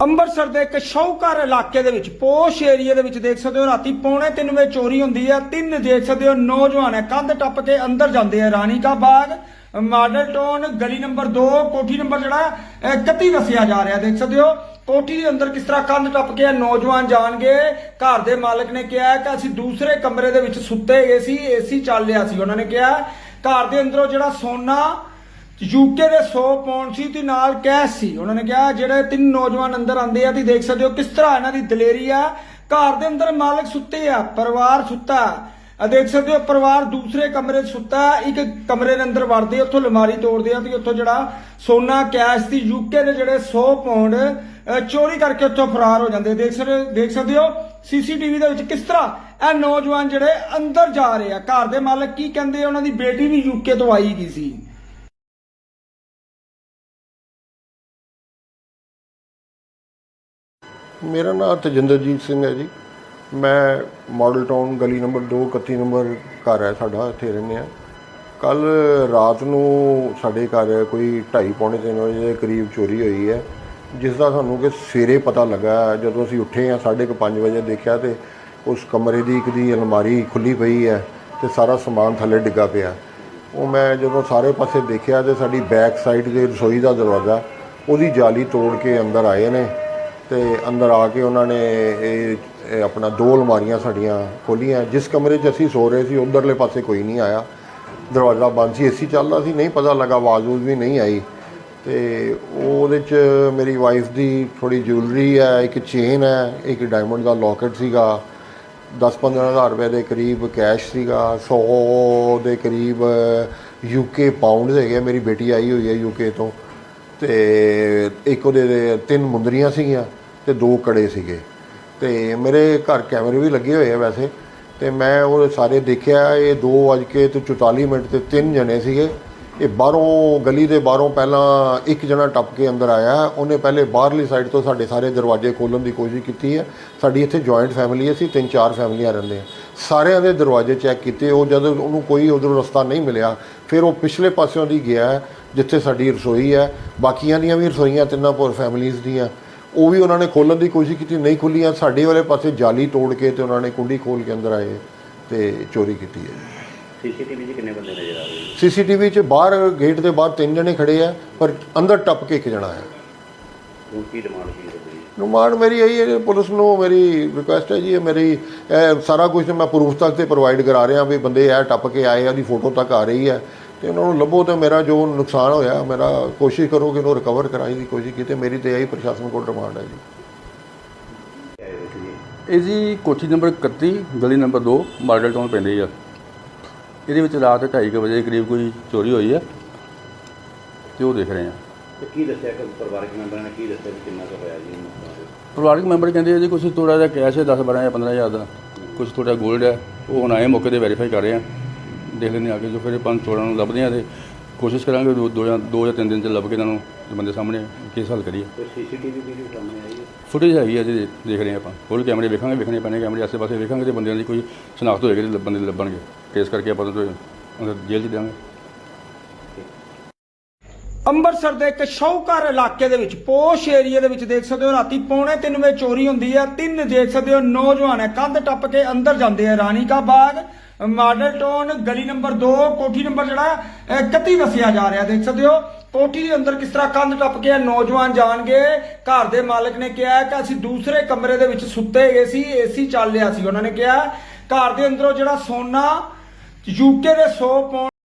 ਅੰਮ੍ਰਿਤਸਰ ਦੇ ਇੱਕ ਸ਼ੌਹਕਾਰ ਇਲਾਕੇ ਦੇ ਵਿੱਚ ਪੋਸ਼ ਏਰੀਆ ਦੇ ਵਿੱਚ ਦੇਖ ਸਕਦੇ ਹੋ ਰਾਤੀ ਪੌਣੇ 3 ਵਜੇ ਚੋਰੀ ਹੁੰਦੀ ਹੈ ਤਿੰਨ ਦੇਖ ਸਕਦੇ ਹੋ ਨੌਜਵਾਨ ਹੈ ਕੰਧ ਟੱਪ ਕੇ ਅੰਦਰ ਜਾਂਦੇ ਹੈ ਰਾਣੀ ਕਾ ਬਾਗ ਮਾਡਲ ਟਾਊਨ ਗਲੀ ਨੰਬਰ 2 ਕੋਠੀ ਨੰਬਰ ਜਿਹੜਾ ਅਹ, 31 ਦੱਸਿਆ ਜਾ ਰਿਹਾ ਦੇਖ ਸਕਦੇ ਹੋ। ਕੋਠੀ ਦੇ ਅੰਦਰ ਕਿਸ ਤਰ੍ਹਾਂ ਕੰਧ ਟੱਪ ਕੇ ਨੌਜਵਾਨ ਜਾਣਗੇ। ਘਰ ਦੇ ਮਾਲਕ ਨੇ ਕਿਹਾ ਕਿ ਅਸੀਂ ਦੂਸਰੇ ਕਮਰੇ ਦੇ ਵਿੱਚ ਸੁੱਤੇ ਗਏ ਸੀ ਏਸੀ ਚੱਲ ਰਿਹਾ ਸੀ ਉਹਨਾਂ ਨੇ ਕਿਹਾ। ਘਰ ਦੇ ਅੰਦਰੋਂ ਜਿਹੜਾ ਸੋਨਾ ਯੂਕੇ ਦੇ 100 ਪੌਂਡ ਸੀ ਤੇ ਨਾਲ ਕੈਸ਼ ਸੀ। ਉਹਨਾਂ ਨੇ ਕਿਹਾ, ਜਿਹੜੇ ਤਿੰਨ ਨੌਜਵਾਨ ਅੰਦਰ ਆਂਦੇ ਆ, ਤੁਸੀਂ ਦੇਖ ਸਕਦੇ ਹੋ ਕਿਸ ਤਰ੍ਹਾਂ ਇਹਨਾਂ ਦੀ ਦਲੇਰੀ ਆ। ਘਰ ਦੇ ਅੰਦਰ ਮਾਲਕ ਸੁੱਤੇ ਆ, ਪਰਿਵਾਰ ਸੁੱਤਾ। ਆ ਦੇਖ ਸਕਦੇ ਹੋ, ਪਰਿਵਾਰ ਦੂਸਰੇ ਕਮਰੇ 'ਚ ਸੁੱਤਾ। ਇੱਕ ਕਮਰੇ ਦੇ ਅੰਦਰ ਵੜਦੇ, ਉੱਥੋਂ ਲਮਾਰੀ ਤੋੜਦੇ ਆ ਤੇ ਉੱਥੋਂ ਜਿਹੜਾ ਸੋਨਾ, ਕੈਸ਼ ਸੀ। ਯੂਕੇ ਦੇ ਜਿਹੜੇ 100 ਪੌਂਡ ਚੋਰੀ ਕਰਕੇ ਉੱਥੋਂ ਫਰਾਰ ਹੋ ਜਾਂਦੇ। ਦੇਖ ਸਕਦੇ ਦੇਖ ਸਕਦੇ ਹੋ ਸੀਸੀਟੀਵੀ ਦੇ ਵਿੱਚ ਕਿਸ ਤਰ੍ਹਾਂ ਇਹ ਨੌਜਵਾਨ ਜਿਹੜੇ ਅੰਦਰ ਜਾ ਰਹੇ ਆ। ਘਰ ਦੇ ਮਾਲਕ ਕੀ ਕਹਿੰਦੇ ਉਹਨਾਂ ਦੀ ਬੇਟੀ ਵੀ ਯੂਕੇ ਤੋਂ ਆਈ ਗਈ ਸੀ। ਮੇਰਾ ਨਾਮ ਤਜਿੰਦਰਜੀਤ ਸਿੰਘ ਹੈ ਜੀ। ਮੈਂ ਮਾਡਲ ਟਾਊਨ ਗਲੀ ਨੰਬਰ 2 31 ਨੰਬਰ ਘਰ ਹੈ ਸਾਡਾ, ਇੱਥੇ ਰਹਿੰਦੇ ਆ ਕੱਲ ਰਾਤ ਨੂੰ ਸਾਡੇ ਘਰ ਕੋਈ 2:30 ਪੌਣੇ 3 ਵਜੇ ਦੇ ਕਰੀਬ ਚੋਰੀ ਹੋਈ ਹੈ ਜਿਸ ਦਾ ਸਾਨੂੰ ਕਿ ਸਵੇਰੇ ਪਤਾ ਲੱਗਾ, ਜਦੋਂ ਅਸੀਂ ਉੱਠੇ ਆ 5:30 ਵਜੇ ਦੇਖਿਆ ਤੇ ਉਸ ਕਮਰੇ ਦੀ ਇੱਕ ਦੀ ਅਲਮਾਰੀ ਖੁੱਲੀ ਪਈ ਹੈ ਤੇ ਸਾਰਾ ਸਮਾਨ ਥੱਲੇ ਡਿੱਗਾ ਪਿਆ। ਉਹ ਮੈਂ ਜਦੋਂ ਸਾਰੇ ਪਾਸੇ ਦੇਖਿਆ ਤੇ ਸਾਡੀ ਬੈਕ ਸਾਈਡ ਦੇ ਰਸੋਈ ਦਾ ਦਰਵਾਜ਼ਾ, ਉਹਦੀ ਜਾਲੀ ਤੋੜ ਕੇ ਅੰਦਰ ਆਏ ਨੇ। ਤੇ ਅੰਦਰ ਆ ਕੇ ਉਹਨਾਂ ਨੇ ਇਹ ਆਪਣਾ ਦੋ ਅਲਮਾਰੀਆਂ ਸਾਡੀਆਂ, ਖੋਲੀਆਂ। ਜਿਸ ਕਮਰੇ 'ਚ ਅਸੀਂ ਸੋ ਰਹੇ ਸੀ, ਉਧਰਲੇ ਪਾਸੇ ਕੋਈ ਨਹੀਂ ਆਇਆ। ਦਰਵਾਜ਼ਾ ਬੰਦ ਸੀ, ਏਸੀ ਚੱਲਦਾ ਸੀ, ਨਹੀਂ ਪਤਾ ਲੱਗਾ, ਆਵਾਜ਼ ਊਜ਼ ਵੀ ਨਹੀਂ ਆਈ। ਤੇ ਉਹਦੇ 'ਚ ਮੇਰੀ ਵਾਈਫ ਦੀ ਥੋੜੀ ਜੁਐਲਰੀ ਹੈ, ਇੱਕ ਚੇਨ ਹੈ, ਇੱਕ ਡਾਇਮੰਡ ਦਾ ਲੋਕਟ ਸੀਗਾ। 10-15 ਹਜ਼ਾਰ ਰੁਪਏ ਦੇ ਕਰੀਬ ਕੈਸ਼ ਸੀਗਾ 100 ਦੇ ਕਰੀਬ ਯੂਕੇ ਪਾਉਂਡ ਹੈਗੇ ਮੇਰੀ ਬੇਟੀ ਆਈ ਹੋਈ ਹੈ ਯੂਕੇ ਤੋਂ। ਤੇ ਇੱਕ ਉਹਦੇ ਤਿੰਨ ਮੁੰਦਰੀਆਂ ਸੀਗੀਆਂ। ਤੇ ਦੋ ਕੜੇ ਸੀਗੇ। ਤੇ ਮੇਰੇ ਘਰ ਕੈਮਰੇ ਵੀ ਲੱਗੇ ਹੋਏ ਆ ਵੈਸੇ। ਤੇ ਮੈਂ ਉਹ ਸਾਰੇ ਦੇਖਿਆ, ਇਹ 2 ਵਜ ਕੇ ਤੇ 44 ਮਿੰਟ ਤੇ ਤਿੰਨ ਜਣੇ ਸੀਗੇ। ਇਹ ਬਾਹਰੋਂ, ਗਲੀ ਦੇ ਬਾਹਰੋਂ ਪਹਿਲਾਂ ਇੱਕ ਜਣਾ ਟੱਪ ਕੇ ਅੰਦਰ ਆਇਆ। ਉਹਨੇ ਪਹਿਲੇ ਬਾਹਰਲੀ ਸਾਈਡ ਤੋਂ ਸਾਡੇ ਸਾਰੇ ਦਰਵਾਜ਼ੇ ਖੋਲ੍ਹਣ ਦੀ ਕੋਸ਼ਿਸ਼ ਕੀਤੀ ਹੈ। ਸਾਡੀ ਇੱਥੇ ਜੁਆਇੰਟ ਫੈਮਿਲੀ ਹੈ, ਅਸੀਂ ਤਿੰਨ ਚਾਰ ਫੈਮਲੀਆਂ ਰਹਿੰਦੇ ਹਾਂ। ਸਾਰਿਆਂ ਦੇ ਦਰਵਾਜ਼ੇ ਚੈੱਕ ਕੀਤੇ। ਉਹ ਜਦ ਉਹਨੂੰ ਕੋਈ ਉਧਰੋਂ ਰਸਤਾ ਨਹੀਂ ਮਿਲਿਆ, ਫਿਰ ਉਹ ਪਿਛਲੇ ਪਾਸਿਓਂ ਦੀ ਗਿਆ, ਜਿੱਥੇ ਸਾਡੀ ਰਸੋਈ ਹੈ। ਬਾਕੀਆਂ ਦੀਆਂ ਵੀ ਰਸੋਈਆਂ ਤਿੰਨਾਂ ਪੋਰ ਫੈਮਲੀਆਂ ਦੀਆਂ। ਉਹ ਵੀ ਉਹਨਾਂ ਨੇ ਖੋਲ੍ਹਣ ਦੀ ਕੋਸ਼ਿਸ਼ ਕੀਤੀ ਨਹੀਂ ਖੁੱਲੀਆਂ ਸਾਡੇ ਵਾਲੇ ਪਾਸੇ ਜਾਲੀ ਤੋੜ ਕੇ ਤੇ ਉਹਨਾਂ ਨੇ ਕੁੰਡੀ ਖੋਲ ਕੇ ਅੰਦਰ ਆਏ ਤੇ ਚੋਰੀ ਕੀਤੀ ਹੈ। ਸੀਸੀਟੀਵੀ 'ਚ ਕਿੰਨੇ ਬੰਦੇ ਨਜ਼ਰ ਆ ਰਹੇ ਸੀਸੀਟੀਵੀ 'ਚ ਬਾਹਰ ਗੇਟ ਦੇ ਬਾਹਰ ਤਿੰਨ ਜਣੇ ਖੜੇ ਆ ਪਰ ਅੰਦਰ ਟੱਪ ਕੇ ਇੱਕ ਜਣਾ ਹੈ। ਹੁਣ ਕੀ ਡਿਮਾਂਡ ਕੀ ਹੋਈ ਨੁਮਾਨ ਮੇਰੀ ਇਹੀ ਹੈ ਪੁਲਿਸ ਨੂੰ ਮੇਰੀ ਰਿਕੁਐਸਟ ਹੈ ਜੀ ਇਹ ਮੇਰੀ ਇਹ ਸਾਰਾ ਕੁਝ ਮੈਂ ਪ੍ਰੂਫ ਤੱਕ ਤੇ ਪ੍ਰੋਵਾਈਡ ਕਰਾ ਰਿਹਾ ਵੀ ਬੰਦੇ ਇਹ ਟੱਪ ਕੇ ਆਏ ਆ ਉਹਦੀ ਫੋਟੋ ਤੱਕ ਆ ਰਹੀ ਹੈ। ਤੇ ਉਹਨਾਂ ਨੂੰ ਲੱਭੋ ਤੇ ਮੇਰਾ ਜੋ ਨੁਕਸਾਨ ਹੋਇਆ ਮੇਰਾ ਕੋਸ਼ਿਸ਼ ਕਰੋ ਕਿ ਉਹਨੂੰ ਰਿਕਵਰ ਕਰਾਈ ਦੀ ਕੋਸ਼ਿਸ਼ ਕੀਤੀ ਮੇਰੀ ਤੇ ਇਹੀ ਪ੍ਰਸ਼ਾਸਨ ਕੋਲ ਡਿਮਾਂਡ ਹੈ ਜੀ। ਇਹ ਜੀ ਕੋਠੀ ਨੰਬਰ 31 ਗਲੀ ਨੰਬਰ 2 ਮਾਡਲ ਟਾਊਨ ਪੈਂਦੀ ਆ। ਇਹਦੇ ਵਿੱਚ ਰਾਤ 2:30 ਵਜੇ ਦੇ ਕਰੀਬ ਕੋਈ ਚੋਰੀ ਹੋਈ ਆ ਤੇ ਉਹ ਦੇਖ ਰਹੇ ਆ। ਤੇ ਕੀ ਦੱਸਿਆ ਕਿ ਪਰਿਵਾਰਕ ਮੈਂਬਰਾਂ ਨੇ ਕੀ ਦੱਸਿਆ ਵੀ ਕਿੰਨਾ ਕੁ ਹੋਇਆ ਜੀ ਨੁਕਸਾਨ ਪਰਿਵਾਰਕ ਮੈਂਬਰ ਕਹਿੰਦੇ ਆ ਜੀ ਕੁਝ ਥੋੜਾ ਜਿਹਾ ਕੈਸ਼ ਹੈ 10 12 ਜਾਂ 15 ਹਜ਼ਾਰ ਦਾ। ਕੁਝ ਥੋੜਾ 골ਡ ਹੈ ਉਹ ਹੁਣ ਆਏ ਮੌਕੇ ਤੇ ਵੈਰੀਫਾਈ ਕਰ ਰਹੇ ਆ। ਦੇਖ ਲੈਂਦੇ ਆ ਕਿ ਜੋ ਫਿਰ ਆਪਾਂ ਚੋਰਾਂ ਨੂੰ ਲੱਭਦੇ ਆ ਤੇ ਕੋਸ਼ਿਸ਼ ਕਰਾਂਗੇ ਦੋ ਦੋ ਜਾਂ ਦੋ ਜਾਂ ਤਿੰਨ ਦਿਨ ਚ ਲੱਭ ਕੇ ਇਹਨਾਂ ਨੂੰ ਬੰਦੇ ਸਾਹਮਣੇ ਕੇਸ ਹੱਲ ਕਰੀਏ। ਕੋਈ ਸੀਸੀਟੀਵੀ ਵੀਡੀਓ ਸਾਹਮਣੇ ਆਈ ਹੈ? ਫੁਟੇਜ ਹੈਗੀ ਆ ਜੀ ਦੇਖ ਰਹੇ ਆਪਾਂ। ਹੋਰ ਕੈਮਰੇ ਵੇਖਾਂਗੇ ਵੇਖਣੇ ਪੈਣੇ ਕੈਮਰੇ ਆਸੇ-ਪਾਸੇ ਵੇਖਾਂਗੇ ਤੇ ਬੰਦਿਆਂ ਦੀ ਕੋਈ ਸ਼ਨਾਖਤ ਹੋਏਗੀ ਤੇ ਬੰਦੇ ਲੱਭਣਗੇ। ਕੇਸ ਕਰਕੇ ਆਪਾਂ ਉਹਨਾਂ ਨੂੰ ਜੇਲ੍ਹ 'ਚ ਦੇਵਾਂਗੇ ਅੰਮ੍ਰਿਤਸਰ ਦੇ ਇੱਕ ਸ਼ੌਹਕਾਰ ਇਲਾਕੇ ਦੇ ਵਿੱਚ ਪੋਸ਼ ਏਰੀਆ ਦੇ ਵਿੱਚ ਦੇਖ ਸਕਦੇ ਹੋ ਰਾਤੀ ਪੌਣੇ 3 ਵਜੇ ਚੋਰੀ ਹੁੰਦੀ ਹੈ ਤਿੰਨ ਦੇਖ ਸਕਦੇ ਹੋ ਨੌਜਵਾਨ ਹੈ ਕੰਧ ਟੱਪ ਕੇ ਅੰਦਰ ਜਾਂਦੇ ਆ ਰਾਣੀ ਕਾ ਬਾਗ। ਮਾਡਲ ਟਾਊਨ ਗਲੀ ਨੰਬਰ 2 ਕੋਠੀ ਨੰਬਰ ਜਿਹੜਾ ਅਹ, 31 ਦੱਸਿਆ ਜਾ ਰਿਹਾ ਦੇਖ ਸਕਦੇ ਹੋ। ਕੋਠੀ ਦੇ ਅੰਦਰ ਕਿਸ ਤਰ੍ਹਾਂ ਕੰਧ ਟੱਪ ਕੇ ਨੌਜਵਾਨ ਜਾਣਗੇ। ਘਰ ਦੇ ਮਾਲਕ ਨੇ ਕਿਹਾ ਕਿ ਅਸੀਂ ਦੂਸਰੇ ਕਮਰੇ ਦੇ ਵਿੱਚ ਸੁੱਤੇ ਗਏ ਸੀ ਏਸੀ ਚੱਲ ਰਿਹਾ ਸੀ ਉਹਨਾਂ ਨੇ ਕਿਹਾ। ਘਰ ਦੇ ਅੰਦਰੋਂ ਜਿਹੜਾ ਸੋਨਾ ਯੂਕੇ ਦੇ 100 ਪੌਂਡ